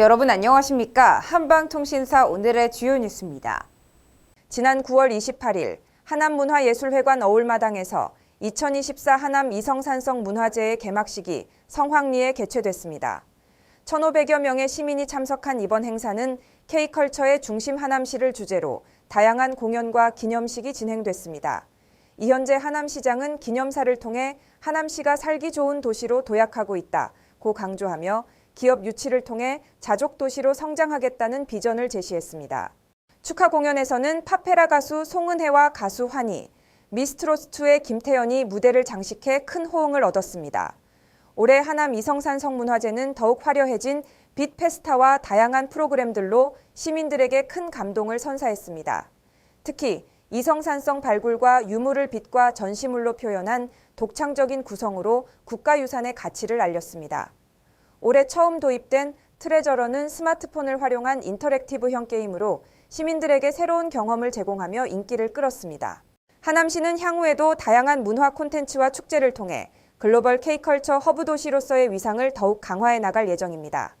여러분 안녕하십니까? 한방통신사 오늘의 주요 뉴스입니다. 지난 9월 28일 하남문화예술회관 어울마당에서 2024 하남 이성산성 문화제의 개막식이 성황리에 개최됐습니다. 1,500여 명의 시민이 참석한 이번 행사는 K컬처의 중심 하남시를 주제로 다양한 공연과 기념식이 진행됐습니다. 이현재 하남시장은 기념사를 통해 하남시가 살기 좋은 도시로 도약하고 있다 고 강조하며 기업 유치를 통해 자족 도시로 성장하겠다는 비전을 제시했습니다. 축하 공연에서는 파페라 가수 송은혜와 가수 환희, 미스트로스2의 김태연이 무대를 장식해 큰 호응을 얻었습니다. 올해 하남 이성산 성문화제는 더욱 화려해진 빛 페스타와 다양한 프로그램들로 시민들에게 큰 감동을 선사했습니다. 특히 이성산성 발굴과 유물을 빛과 전시물로 표현한 독창적인 구성으로 국가유산의 가치를 알렸습니다. 올해 처음 도입된 트레저러는 스마트폰을 활용한 인터랙티브형 게임으로 시민들에게 새로운 경험을 제공하며 인기를 끌었습니다. 하남시는 향후에도 다양한 문화 콘텐츠와 축제를 통해 글로벌 K컬처 허브 도시로서의 위상을 더욱 강화해 나갈 예정입니다.